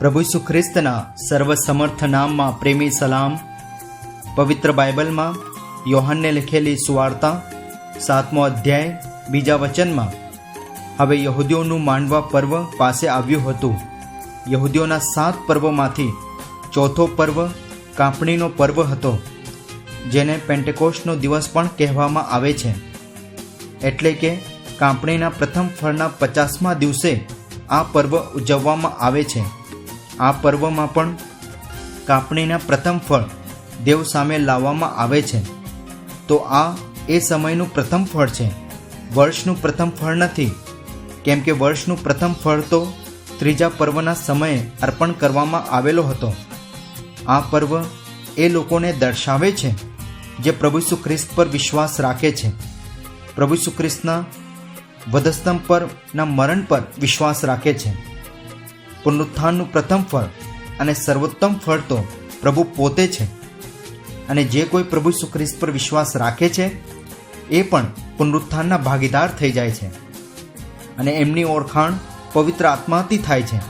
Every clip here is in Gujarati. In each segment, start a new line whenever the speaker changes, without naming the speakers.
પ્રભુ ઈસુ ખ્રિસ્તના સર્વસમર્થ નામમાં પ્રેમી સલામ, પવિત્ર બાઇબલમાં યોહાનને લખેલી સુવાર્તા, સાતમો અધ્યાય, બીજા વચનમાં, હવે યહૂદીઓનું માંડવા પર્વ પાસે આવ્યું હતું. યહૂદીઓના સાત પર્વમાંથી ચોથો પર્વ કાપણીનો પર્વ હતો, જેને પેન્ટેકોસ્ટનો દિવસ પણ કહેવામાં આવે છે. એટલે કે કાપણીના પ્રથમ ફળના પચાસમા દિવસે આ પર્વ ઉજવવામાં આવે છે. આ પર્વમાં પણ કાપણીના પ્રથમ ફળ દેવ સામે લાવવામાં આવે છે. તો આ એ સમયનું પ્રથમ ફળ છે. વર્ષનું પ્રથમ ફળ નથી. કેમ કે વર્ષનું પ્રથમ ફળ તો ત્રીજા પર્વના સમયે અર્પણ કરવામાં આવેલો હતો. આ પર્વ એ લોકોને દર્શાવે છે જે પ્રભુ ખ્રિસ્ત પર વિશ્વાસ રાખે છે. પ્રભુ ખ્રિસ્તના વધસ્તંભ પરના મરણ પર વિશ્વાસ રાખે છે. પુનરુત્થાનનું પ્રથમ ફળ અને સર્વોત્તમ ફળ તો પ્રભુ પોતે છે. અને જે કોઈ પ્રભુ સુખ્રિસ્ત પર વિશ્વાસ રાખે છે, એ પણ પુનરુત્થાનના ભાગીદાર થઈ જાય છે. અને એમની ઓળખાણ પવિત્ર આત્માથી થાય છે,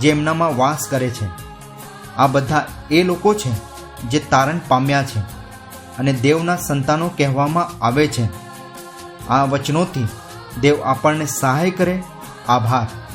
જે એમનામાં વાસ કરે છે. આ બધા એ લોકો છે, જે તારણ પામ્યા છે અને દેવના સંતાનો કહેવામાં આવે છે. આ વચનોથી દેવ આપણને સહાય કરે, આભાર.